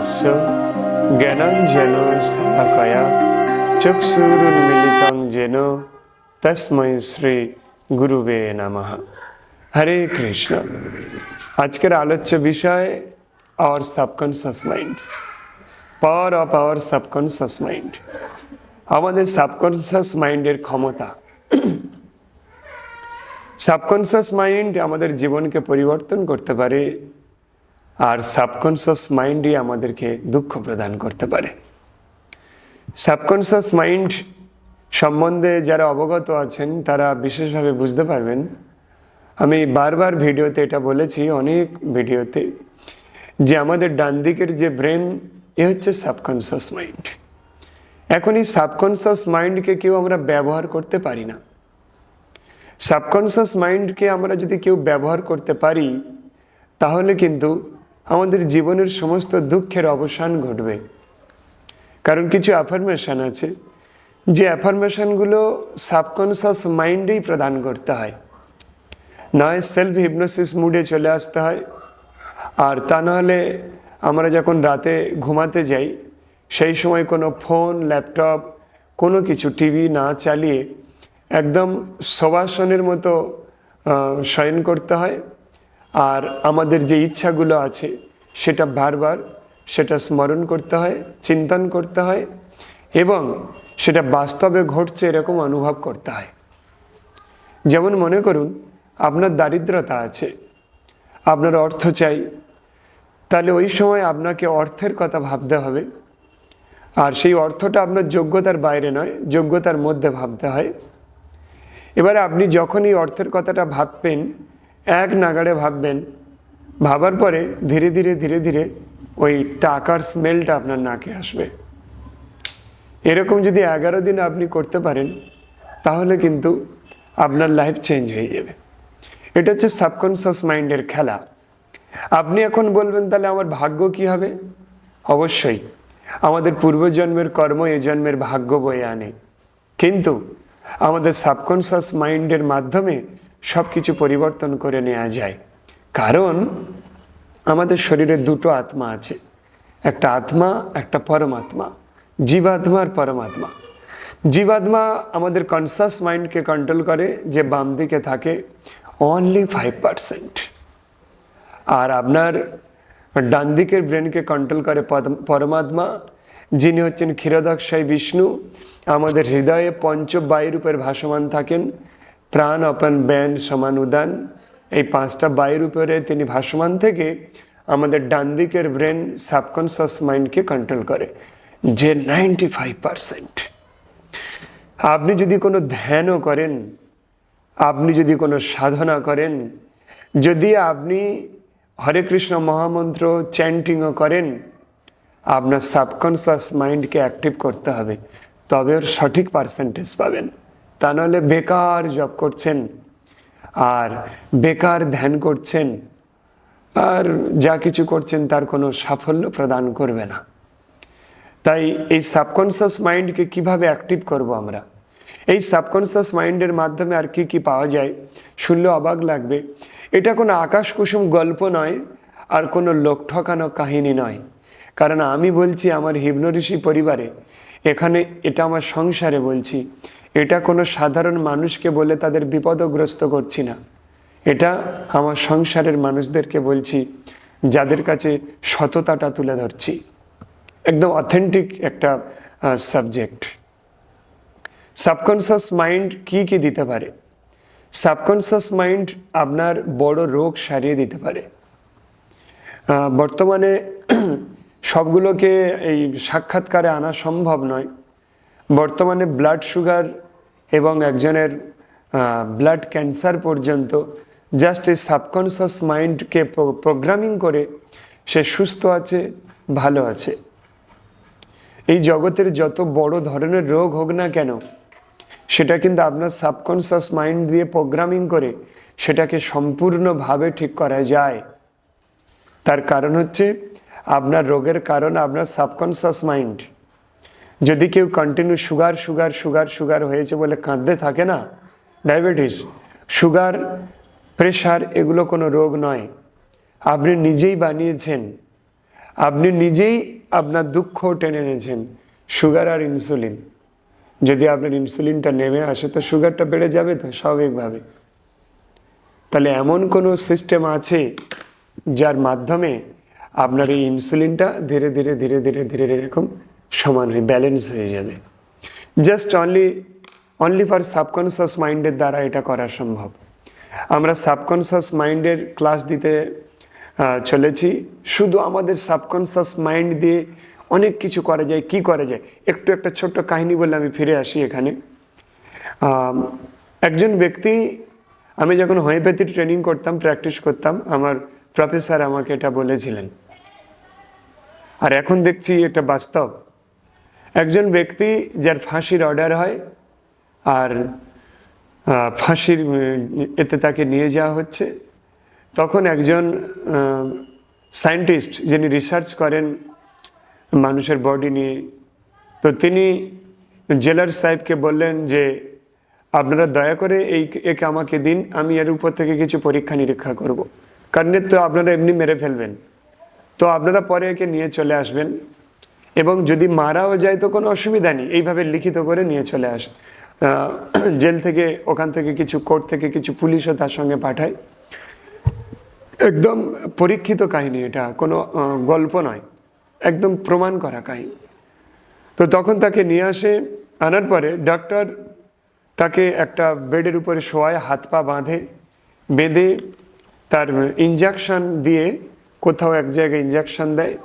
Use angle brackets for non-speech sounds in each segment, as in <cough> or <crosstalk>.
তস্য জ্ঞানাঞ্জন শলাকয়া চক্ষুরুন্মিলিতং যেন তস্মৈ শ্রী গুরুবে নমঃ হরে কৃষ্ণ আজকের আলোচ্য বিষয় our subconscious mind power of our subconscious mind আমাদের সাবকনসিয়াস মাইন্ডের ক্ষমতা। সাবকনসিয়াস মাইন্ড আমাদের জীবনকে পরিবর্তন করতে পারে। আর সাবকনসিয়াস মাইন্ডই আমাদেরকে দুঃখ প্রদান করতে পারে। সাবকনসিয়াস মাইন্ড সম্বন্ধে যারা অবগত আছেন, তারা বিশেষভাবে বুঝতে পারবেন। আমি বারবার ভিডিওতে এটা বলেছি, অনেক ভিডিওতে, যে আমাদের ডান দিকের যে ব্রেন এ হচ্ছে সাবকনসিয়াস মাইন্ড এখন এই সাবকনসিয়াস মাইন্ডকে কেউ আমরা ব্যবহার করতে পারি না। সাবকনসিয়াস মাইন্ডকে আমরা যদি কেউ ব্যবহার করতে পারি, তাহলে কিন্তু আমাদের জীবনের সমস্ত দুঃখের অবসান ঘটবে। কারণ কিছু অ্যাফার্মেশন আছে, যে অ্যাফার্মেশনগুলো সাবকনসিয়াস মাইন্ডেই প্রদান করতে হয়। নয় সেলফ হিপনোসিস মুডে চলে আসতে হয়, আর তা নাহলে আমরা যখন রাতে ঘুমাতে যাই, সেই সময় কোনো ফোন ল্যাপটপ কোনো কিছু টিভি না চালিয়ে একদম শবাসনের মতো শয়ন করতে হয়। আর আমাদের যে ইচ্ছাগুলো আছে, সেটা বারবার, সেটা স্মরণ করতে হয়, চিন্তন করতে হয় এবং সেটা বাস্তবে ঘটছে এরকম অনুভব করতে হয়। যেমন মনে করুন, আপনার দারিদ্রতা আছে, আপনার অর্থ চাই, তাহলে ওই সময় আপনাকে অর্থের কথা ভাবতে হবে। আর সেই অর্থটা আপনার যোগ্যতার বাইরে নয়, যোগ্যতার মধ্যে ভাবতে হয়। এবারে আপনি যখন এই অর্থের কথাটা ভাববেন এক নাগাড়ে ভাববেন। ভাবার পরে ধীরে ধীরে ধীরে ধীরে ওই টাকার স্মেলটা আপনার নাকে আসবে। এরকম যদি এগারো দিন আপনি করতে পারেন, তাহলে কিন্তু আপনার লাইফ চেঞ্জ হয়ে যাবে। এটা হচ্ছে সাবকনসিয়াস মাইন্ডের খেলা। আপনি এখন বলবেন, তাহলে আমার ভাগ্য কি হবে? অবশ্যই। আমাদের পূর্বজন্মের কর্ম এ জন্মের ভাগ্য বয়ে আনে। কিন্তু আমাদের সাবকনসিয়াস মাইন্ডের মাধ্যমে সব কিছু পরিবর্তন করে নেওয়া যায়। কারণ আমাদের শরীরে দুটো আত্মা আছে। একটা আত্মা, একটা পরমাত্মা। জীবাত্মা আর পরমাত্মা। জীবাত্মা আমাদের কনসাস মাইন্ডকে কন্ট্রোল করে যে বাম দিকে থাকে অনলি ফাইভ পার্সেন্ট আর আপনার ডান দিকের ব্রেনকে কন্ট্রোল করে পরমাত্মা, যিনি হচ্ছেন ক্ষীরদক্ষায় বিষ্ণু। আমাদের হৃদয়ে পঞ্চ বায়ুরূপের ভাসমান থাকেন। প্রাণ অপান ব্যান সমান উদান। এই পাঁচটা বায়ুর উপরে তিনি ভাসমান থেকে আমাদের ডান দিকের ব্রেন সাবকনসিয়াস মাইন্ডকে কন্ট্রোল করে, যে নাইনটি ফাইভ পার্সেন্ট। আপনি যদি কোনো ধ্যানও করেন, আপনি যদি কোনো সাধনা করেন, যদি আপনি হরে কৃষ্ণ মহামন্ত্র চ্যান্টিংও করেন, আপনার সাবকনসিয়াস মাইন্ডকে অ্যাক্টিভ করতে হবে, তবে ওর সঠিক পার্সেন্টেজ পাবেন। তা নাহলে বেকার জব করছেন, আর বেকার ধ্যান করছেন, আর যা কিছু করছেন তার কোনো সাফল্য প্রদান করবে না। তাই এই সাবকনসিয়াস মাইন্ডকে কীভাবে অ্যাক্টিভ করব আমরা? এই সাবকনসিয়াস মাইন্ডের মাধ্যমে আর কি কি পাওয়া যায়? শুনলে অবাক লাগবে। এটা কোনো আকাশ কুসুম গল্প নয়, আর কোনো লোক ঠকানো কাহিনী নয়। কারণ আমি বলছি আমার হিবনঋষি পরিবারে, এখানে এটা আমার সংসারে বলছি। এটা কোনো সাধারণ মানুষকে বলে তাদের বিপদগ্রস্ত করছি না। এটা আমার সংসারের মানুষদেরকে বলছি, যাদের কাছে সততাটা তুলে ধরছি। একদম অথেন্টিক একটা সাবজেক্ট সাবকনসিয়াস মাইন্ড কি কি দিতে পারে? সাবকনসিয়াস মাইন্ড আপনার বড় রোগ সারিয়ে দিতে পারে। বর্তমানে <clears throat> সবগুলোকে এই সাক্ষাৎকারে আনা সম্ভব নয়। বর্তমানে ব্লাড সুগার এবং একজনের ব্লাড ক্যান্সার পর্যন্ত জাস্ট এই সাবকনসিয়াস মাইন্ডকে প্রোগ্রামিং করে সে সুস্থ আছে, ভালো আছে। এই জগতের যত বড় ধরনের রোগ হোক না কেন, সেটা কিন্তু আপনার সাবকনসিয়াস মাইন্ড দিয়ে প্রোগ্রামিং করে সেটাকে সম্পূর্ণভাবে ঠিক করা যায়। তার কারণ হচ্ছে, আপনার রোগের কারণ আপনার সাবকনসিয়াস মাইন্ড যদি কেউ continue sugar sugar sugar sugar হয়েছে বলে কাঁদতে থাকে না ডায়াবেটিস সুগার প্রেশার এগুলো কোনো রোগ নয়। আপনি নিজেই বানিয়েছেন। আপনি নিজেই আপনার দুঃখ টেনে এনেছেন সুগার আর ইনসুলিন যদি আপনার ইনসুলিনটা নেমে আসে, তো সুগারটা বেড়ে যাবে তো স্বাভাবিকভাবে। তাহলে এমন কোনো সিস্টেম আছে যার মাধ্যমে আপনার এই ইনসুলিনটা ধীরে ধীরে ধীরে ধীরে ধীরে এরকম সমান হয়ে ব্যালেন্স হয়ে যাবে। Just only only for subconscious মাইন্ডের দ্বারা এটা করা সম্ভব। আমরা সাবকনসিয়াস মাইন্ডের ক্লাস দিতে চলেছি। শুধু আমাদের সাবকনসিয়াস মাইন্ড দিয়ে অনেক কিছু করা যায়। কি করা যায়? একটু একটা ছোট্ট কাহিনী বলে আমি ফিরে আসি এখানে। একজন ব্যক্তি, আমি যখন হোমিওপ্যাথি ট্রেনিং করতাম প্র্যাকটিস করতাম, আমার প্রফেসর আমাকে এটা বলেছিলেন। আর এখন দেখছি এটা বাস্তব। একজন ব্যক্তি যার ফাঁসির অর্ডার হয় আর ফাঁসির এতে তাকে নিয়ে যাওয়া হচ্ছে। তখন একজন সায়েন্টিস্ট যিনি রিসার্চ করেন মানুষের বডি নিয়ে, তো তিনি জেলার সাহেবকে বললেন যে, আপনারা দয়া করে এই, একে আমাকে দিন, আমি এর উপর থেকে কিছু পরীক্ষা নিরীক্ষা করব। কারণ তো আপনারা এমনি মেরে ফেলবেন। তো আপনারা পরে একে নিয়ে চলে আসবেন। এবং যদি মারাও যায় তো কোনো অসুবিধা নেই। এইভাবে লিখিত করে নিয়ে চলে আসে। জেল থেকে, ওখান থেকে কিছু কোর্ট থেকে কিছু পুলিশও তার সঙ্গে পাঠায়। একদম পরীক্ষিত কাহিনী এটা, কোনো গল্প নয়। একদম প্রমাণ করা কাহিনী। তো তখন তাকে নিয়ে আসে, আনার পরে ডক্টর তাকে একটা বেডের উপরে শোয়ায়, হাত পা বাঁধে, বেঁধে তার ইঞ্জেকশন দিয়ে কোথাও এক জায়গায় ইঞ্জেকশন দেয়।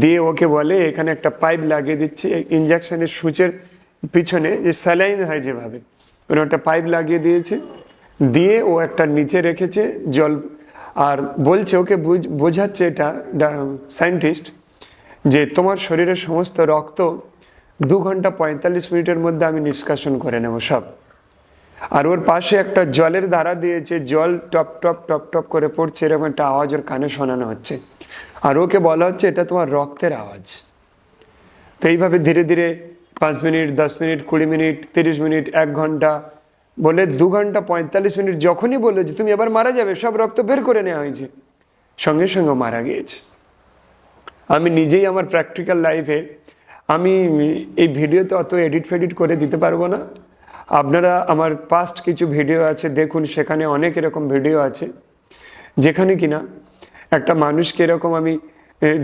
দিয়ে ওকে বলে, এখানে একটা পাইপ লাগিয়ে দিচ্ছি। ইঞ্জেকশনের সূচের পিছনে যে স্যালাইন হয় যেভাবে ওর একটা পাইপ লাগিয়ে দিয়েছে। দিয়ে ও একটা নিচে রেখেছে, জল, আর বলছে, ওকে বুঝ- বোঝাচ্ছে এটা সায়েন্টিস্ট যে তোমার শরীরের সমস্ত রক্ত দু ঘণ্টা পঁয়তাল্লিশ মিনিটের মধ্যে আমি নিষ্কাশন করে নেব সব। আর ওর পাশে একটা জলের ধারা দিয়েছে, জল টপ টপ টপ টপ করে পড়ছে, এরকম একটা আওয়াজ ওর কানে শোনানো হচ্ছে। আর ওকে বলা হচ্ছে এটা তোমার রক্তের আওয়াজ। তো এইভাবে ধীরে ধীরে পাঁচ মিনিট, দশ মিনিট, কুড়ি মিনিট, তিরিশ মিনিট, এক ঘণ্টা বলে দু ঘণ্টা পঁয়তাল্লিশ মিনিট যখনই বলল যে তুমি এবার মারা যাবে, সব রক্ত বের করে নেওয়া হয়েছে। সঙ্গে সঙ্গে মারা গিয়েছে। আমি নিজেই আমার প্র্যাকটিক্যাল লাইফে আমি এই ভিডিওতে অত এডিট ফেডিট করে দিতে পারব না। আপনারা আমার পাস্ট কিছু ভিডিও আছে, দেখুন, সেখানে অনেক এরকম ভিডিও আছে। যেখানে কিনা একটা মানুষকে এরকম আমি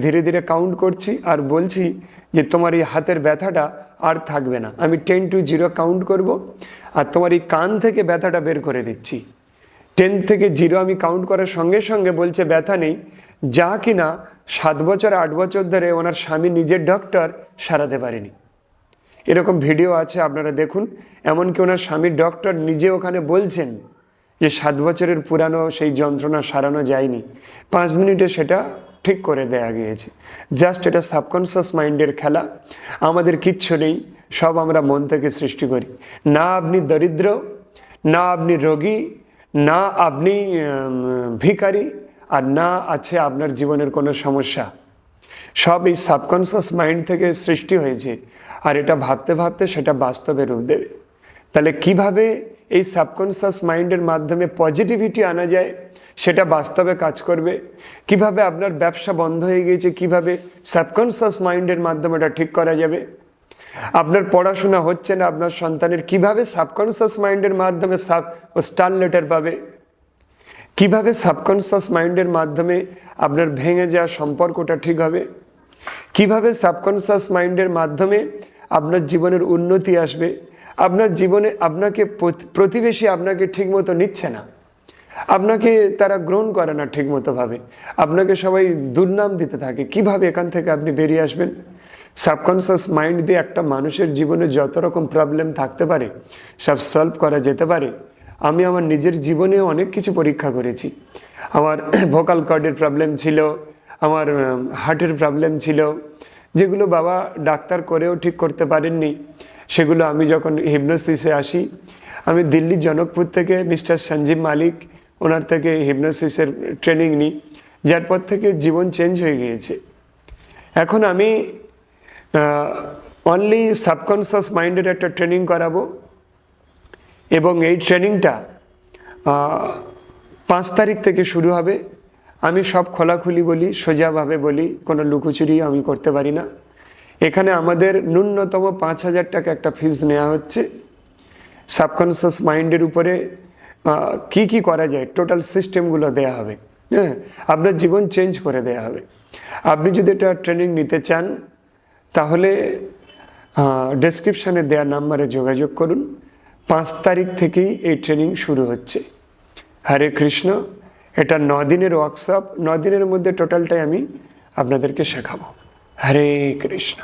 ধীরে ধীরে কাউন্ট করছি আর বলছি যে তোমার এই হাতের ব্যথাটা আর থাকবে না। আমি টেন টু জিরো কাউন্ট করব আর তোমার এই কান থেকে ব্যথাটা বের করে দিচ্ছি। টেন থেকে জিরো আমি কাউন্ট করার সঙ্গে সঙ্গে বলছে, ব্যথা নেই। যা কিনা সাত বছর, আট বছর ধরে ওনার স্বামী নিজের ডক্টর সারাতে পারেনি। এরকম ভিডিও আছে, আপনারা দেখুন। এমনকি ওনার স্বামীর ডক্টর নিজে ওখানে বলছেন যে সাত বছরের পুরানো সেই যন্ত্রণা সারানো যায়নি। পাঁচ মিনিটে সেটা ঠিক করে দেয়া গিয়েছে। জাস্ট এটা সাবকনসিয়াস মাইন্ডের খেলা। আমাদের কিচ্ছু নেই, সব আমরা মন থেকে সৃষ্টি করি। না আপনি দরিদ্র, না আপনি রোগী, না আপনি ভিখারি, আর না আছে আপনার জীবনের কোনো সমস্যা। সব এই সাবকনসিয়াস মাইন্ড থেকে সৃষ্টি হয়েছে। আর এটা ভাবতে ভাবতে সেটা বাস্তবে রূপ দেবে তাহলে কীভাবে এই সাবকনসিয়াস মাইন্ডের মাধ্যমে পজিটিভিটি আনা যায়, সেটা বাস্তবে কাজ করবে। কীভাবে আপনার ব্যবসা বন্ধ হয়ে গিয়েছে, কীভাবে সাবকনসিয়াস মাইন্ডের মাধ্যমে এটা ঠিক করা যাবে? আপনার পড়াশোনা হচ্ছে না, আপনার সন্তানের কীভাবে সাবকনসিয়াস মাইন্ডের মাধ্যমে সাব ও স্টার লেটার পাবে? কীভাবে সাবকনসিয়াস মাইন্ডের মাধ্যমে আপনার ভেঙে যাওয়া সম্পর্কটা ঠিক হবে? কীভাবে সাবকনসিয়াস মাইন্ডের মাধ্যমে আপনার জীবনের উন্নতি আসবে? আপনার জীবনে আপনাকে প্রতিবেশী আপনাকে ঠিকমতো নিচ্ছে না। আপনাকে তারা গ্রহণ করে না ঠিকমতো ভাবে আপনাকে সবাই দুর্নাম দিতে থাকে। কীভাবে এখান থেকে আপনি বেরিয়ে আসবেন? সাবকনসিয়াস মাইন্ড দিয়ে একটা মানুষের জীবনে যত রকম প্রবলেম থাকতে পারে, সব সলভ করা যেতে পারে। আমি আমার নিজের জীবনে অনেক কিছু পরীক্ষা করেছি। আমার ভোকাল কর্ডের প্রবলেম ছিল, আমার হার্টের প্রবলেম ছিল যেগুলো বাবা ডাক্তার করেও ঠিক করতে পারেননি, সেগুলো আমি যখন হিপনোসিসে আসি, আমি দিল্লি জনকপুর থেকে মিস্টার সঞ্জীব মালিক ওনার থেকে হিপনোসিসের ট্রেনিং নিই, যার পর থেকে জীবন চেঞ্জ হয়ে গিয়েছে। এখন আমি অনলি সাবকনসিয়াস মাইন্ডের একটা ট্রেনিং করাবো এবং এই ট্রেনিংটা পাঁচ তারিখ থেকে শুরু হবে। আমি সব খোলাখুলি বলি, সোজাভাবে বলি, কোনো লুকোচুরি আমি করতে পারি না। এখানে আমাদের ন্যূনতম পাঁচ হাজার টাকা একটা ফিজ নেওয়া হচ্ছে। সাবকনসিয়াস মাইন্ডের উপরে কি কি করা যায় টোটাল সিস্টেমগুলো দেয়া হবে। হ্যাঁ আপনার জীবন চেঞ্জ করে দেয়া হবে। আপনি যদি এটা ট্রেনিং নিতে চান, তাহলে ডেসক্রিপশানে দেওয়া নাম্বারে যোগাযোগ করুন। পাঁচ তারিখ থেকেই এই ট্রেনিং শুরু হচ্ছে। হরে কৃষ্ণ। এটা ন দিনের ওয়ার্কশপ ন দিনের মধ্যে টোটালটাই আমি আপনাদেরকে শেখাবো। হরে কৃষ্ণ।